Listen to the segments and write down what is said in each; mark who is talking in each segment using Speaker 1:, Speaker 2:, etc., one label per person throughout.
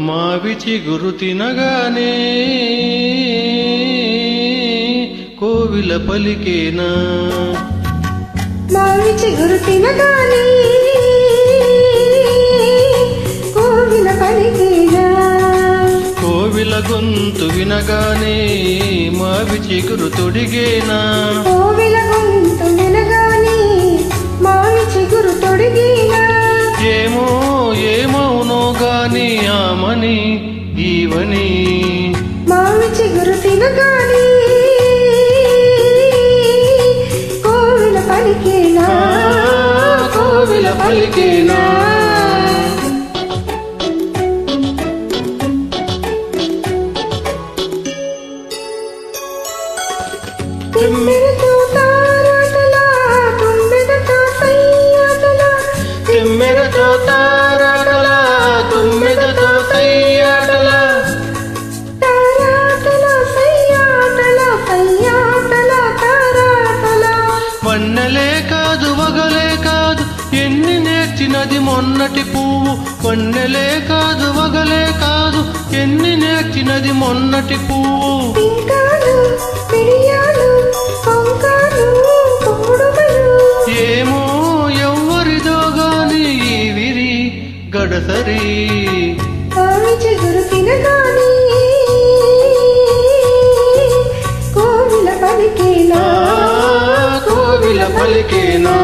Speaker 1: మావి చిగురు తినగానే కోవిల పలికేనా?
Speaker 2: మావి చిగురు తినగానే కోవిల పలికేనా?
Speaker 1: కోవిల గొంతు వినగానే మావి చిగురు తొడిగేనా? ఆమని ఈవని
Speaker 2: మావి చిగురు తినగానే కోవిల పలికేనా
Speaker 1: కోవిల పలికేనా
Speaker 2: తిమ్మెరతో తారాటలా
Speaker 1: ఎన్ని నేర్చినది మొన్నటి పువ్వు? వన్నెలే కాదు వగలే కాదు ఎన్ని నేర్చినది మొన్నటి పువ్వు? ఏమో ఎవ్వరిదో గాని ఈ విరి గడసరి.
Speaker 2: పలికేనా?
Speaker 1: కోవిల పలికేనా?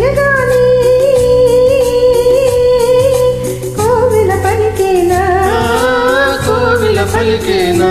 Speaker 2: చిగురు కోవిల పలికేనా?
Speaker 1: కోవిల పలికేనా?